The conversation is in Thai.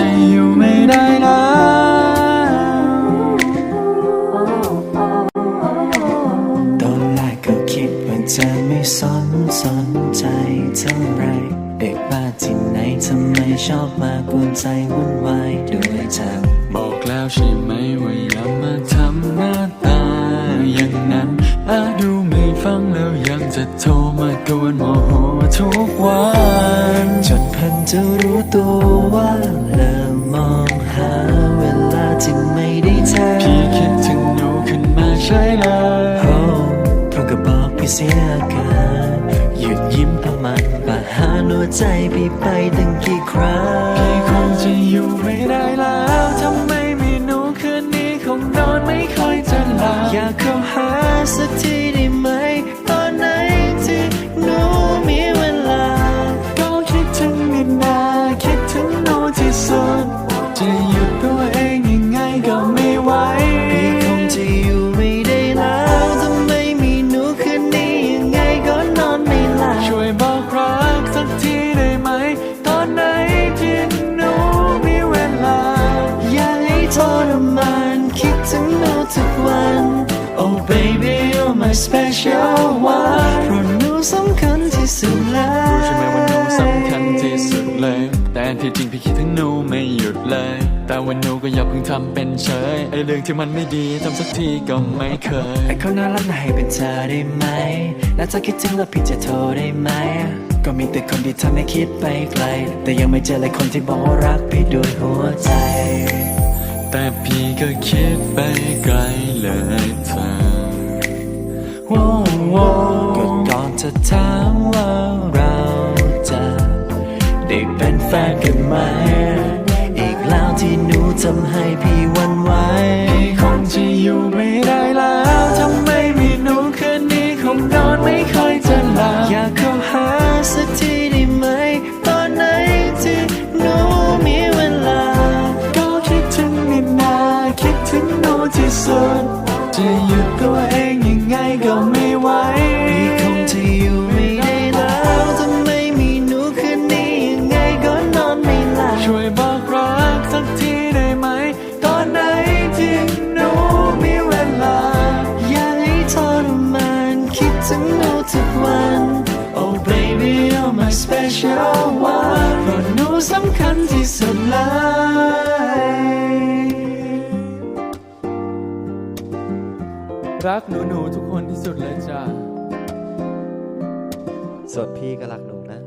จะอยู่ไม่ได้แล้วตอนแรกก็คิดว่าจะไม่สนสนใจเท่าไร เด็กบ้าที่ไหนทำไมชอบมากวนใจวุ่นวายด้วยเธอบอกแล้วใช่ไหมว่าอย่ามาทำหน้าตาอย่างนั้นอาดูไม่ฟังแล้วยังจะโทรมากวนโมโหทุกวันจนเพันจะรู้ตัวว่า ที่ไม่ได้เธอพี่คิดถึงหนูขึ้นมาใช่เลยโอ้เพื่อนก็บอกพี่เสียอาการหยุดยิ้มเพราะมันบาดหาหัวใจพี่ไปตั้งกี่ครั้งพี่คงจะอยู่ไม่ได้แล้วทำ รมานคิดถึงหนูทุกวัน Oh baby you're my special one เพราะหนูสำคัญที่สุดแล้วรู้ใช่ไหมว่าหนูสำคัญที่สุดเลย แต่ที่จริงพี่คิดถึงหนูไม่หยุดเลย แต่ว่าหนูก็อย่าเพิ่งทำเป็นเฉยไอ้เรื่องที่มันไม่ดีทำสักทีก็ไม่เคยไอ้คนน่ารักน่าให้เป็นเธอได้ไหม แล้วถ้าคิดถึงแล้วพี่จะโทรได้ไหม ก็มีแต่คนที่ทำให้คิดไปไกล แต่ยังไม่เจอเลยคนที่บอกว่ารักพี่ด้วยหัวใจ แต่พี่ก็คิดไปไกลเลยเธอว้โว้ก็ก่อนจะถามว่าเราจะ ได้เป็นแฟนกันไหม ที่สุด จะหยุดตัวเองยังไงก็ไม่ไหวพี่คงจะอยู่ไม่ได้แล้วถ้าไม่มีหนูคืนนี้ยังไงก็นอนไม่หลับช่วยบอกรักสักทีได้ไหม ตอนไหนที่หนูมีเวลา อย่าให้ทรมานคิดถึงหนูทุกวัน Oh baby you're my special one รักหนูหนูๆทุกคนที่สุดเลยจ้าส่วนพี่ก็รักหนูนะ